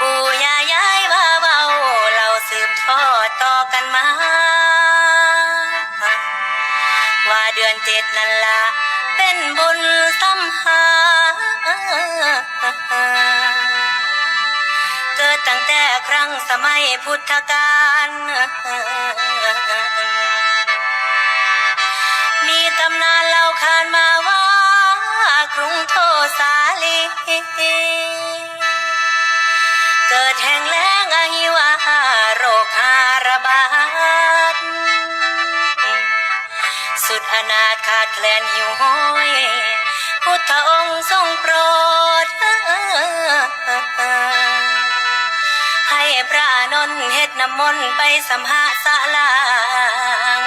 ปู่ย่าย้ายว่าเบาเราสืบทอดต่อกันมา ว่าเดือนเจ็ดนั่นละเป็นบุญสัมหา เกิดตั้งแต่ครั้งสมัยพุทธกาล สุดอนาถขาดแคลนหิวโหยพุทธองค์ทรงโปรด ให้พระนนท์เฮ็ดน้ำมนต์ไปสัมหาสะลาง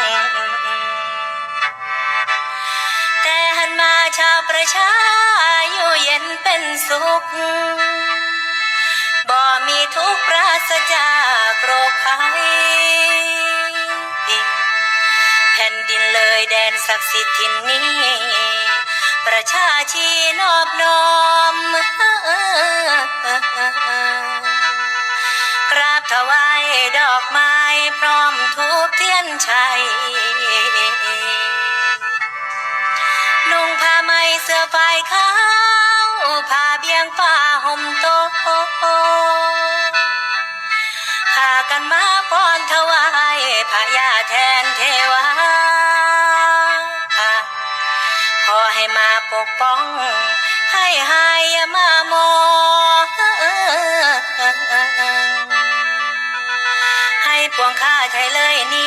แต่หันมาชาวประชาอยู่เย็นเป็นสุข แดนศักดิ์สิทธิ์ทินนี้ ประชาชีนอบน้อมกราบถวายดอกไม้พร้อมทูบเทียนชัยนุ่งผ้าไหมเสื้อฝ่ายขาวผ้าเบียงผ้าห่มโตพากันมาป้อนถวายพระยาแทนเทว กป้อง ให้หายอย่ามามองให้ปวงข้าไทยเลยนี่